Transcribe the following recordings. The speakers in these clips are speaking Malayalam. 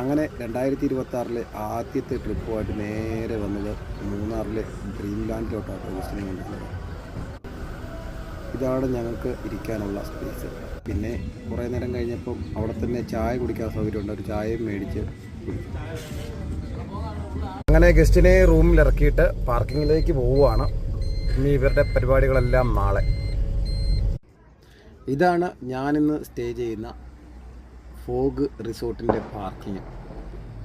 അങ്ങനെ രണ്ടായിരത്തി ഇരുപത്തി ആറിലെ ആദ്യത്തെ ട്രിപ്പുമായിട്ട് നേരെ വന്നത് മൂന്നാറിലെ ഡ്രീം ലാൻഡിലോട്ടാണ് ക്രിസ്റ്റിനെ കൊണ്ടുവന്നത് ഇതാണ് ഞങ്ങൾക്ക് ഇരിക്കാനുള്ള സ്പേസ് പിന്നെ കുറേ നേരം കഴിഞ്ഞപ്പം അവിടെ തന്നെ ചായ കുടിക്കാൻ സൗകര്യമുണ്ട്. ഒരു ചായയും മേടിച്ച് അങ്ങനെ ഗസ്റ്റിനെ റൂമിൽ ഇറക്കിയിട്ട് പാർക്കിങ്ങിലേക്ക് പോവുകയാണ്. ഇനി ഇവരുടെ പരിപാടികളെല്ലാം നാളെ. ഇതാണ് ഞാനിന്ന് സ്റ്റേ ചെയ്യുന്ന ഫോഗ് റിസോർട്ടിന്റെ പാർക്കിങ്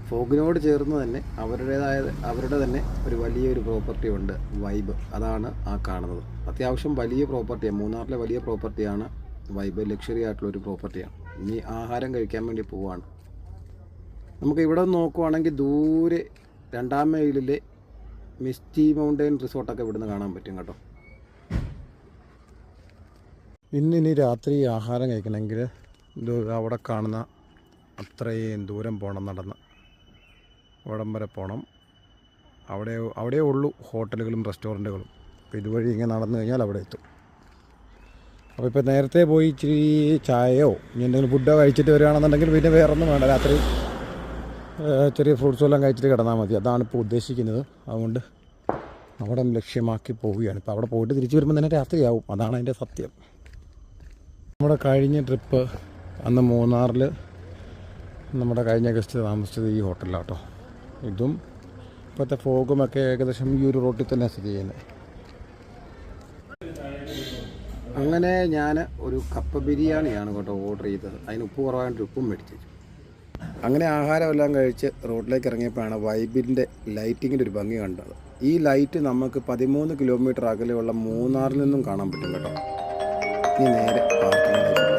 ഫോഗിനോട് ചേർന്ന് തന്നെ അവരുടേതായ അവരുടെ തന്നെ ഒരു വലിയൊരു പ്രോപ്പർട്ടി ഉണ്ട് വൈബ്. അതാണ് ആ കാണുന്നത്. അത്യാവശ്യം വലിയ പ്രോപ്പർട്ടിയാണ് മൂന്നാറിലെ വലിയ പ്രോപ്പർട്ടിയാണ് വൈബ്. ലക്ഷറി ആയിട്ടുള്ള ഒരു പ്രോപ്പർട്ടിയാണ്. ഇനി ആഹാരം കഴിക്കാൻ വേണ്ടി പോവാണ്. നമുക്ക് ഇവിടെ നോക്കുവാണെങ്കിൽ ദൂരെ രണ്ടാം മൈലിലെ മിസ്റ്റി മൗണ്ടൈൻ റിസോർട്ടൊക്കെ ഇവിടുന്ന് കാണാൻ പറ്റും കേട്ടോ. ഇന്നിനി രാത്രി ആഹാരം കഴിക്കണമെങ്കിൽ അവിടെ കാണുന്ന അത്രയും ദൂരം പോകണം നടന്ന്. അവിടം വരെ പോകണം അവിടെ അവിടെ ഉള്ളൂ ഹോട്ടലുകളും റെസ്റ്റോറന്റുകളും. അപ്പോൾ ഇതുവഴി ഇങ്ങനെ നടന്നു കഴിഞ്ഞാൽ അവിടെ എത്തും. അപ്പോൾ ഇപ്പോൾ നേരത്തെ പോയി ഇച്ചിരി ചായയോ ഇനി എന്തെങ്കിലും ഫുഡോ കഴിച്ചിട്ട് വരികയാണെന്നുണ്ടെങ്കിൽ പിന്നെ വേറെ ഒന്നും വേണ്ട. രാത്രി ചെറിയ ഫ്രൂട്ട്സും എല്ലാം കഴിച്ചിട്ട് കിടന്നാൽ മതി. അതാണ് ഇപ്പോൾ ഉദ്ദേശിക്കുന്നത്. അതുകൊണ്ട് അവിടെ ലക്ഷ്യമാക്കി പോവുകയാണ്. ഇപ്പോൾ അവിടെ പോയിട്ട് തിരിച്ചു വരുമ്പോൾ തന്നെ രാത്രിയാവും. അതാണ് അതിന്റെ സത്യം. നമ്മുടെ കഴിഞ്ഞ ട്രിപ്പ് അന്ന് മൂന്നാറിൽ നമ്മുടെ കഴിഞ്ഞ ഗസ്റ്റ് താമസിച്ചത് ഈ ഹോട്ടലിലാട്ടോ. ഇതും ഇപ്പോഴത്തെ ഫോഗുമൊക്കെ ഏകദേശം ഈ ഒരു റോട്ടിൽ തന്നെ സ്ഥിതി ചെയ്യുന്നത് അങ്ങനെ ഞാൻ ഒരു കപ്പ ബിരിയാണിയാണ് കേട്ടോ ഓർഡർ ചെയ്തത്. അതിന് ഉപ്പ് കുറവായിട്ട് ഉപ്പും മേടിച്ചു. അങ്ങനെ ആഹാരമെല്ലാം കഴിച്ച് റോഡിലേക്ക് ഇറങ്ങിയപ്പോഴാണ് വൈബിന്റെ ലൈറ്റിങ്ങിന്റെ ഒരു ഭംഗി കണ്ടത്. ഈ ലൈറ്റ് നമുക്ക് പതിമൂന്ന് കിലോമീറ്റർ അകലെയുള്ള മൂന്നാറിൽ നിന്നും കാണാൻ പറ്റും കേട്ടോ. ഇനി നേരെ പാർക്കിംഗ്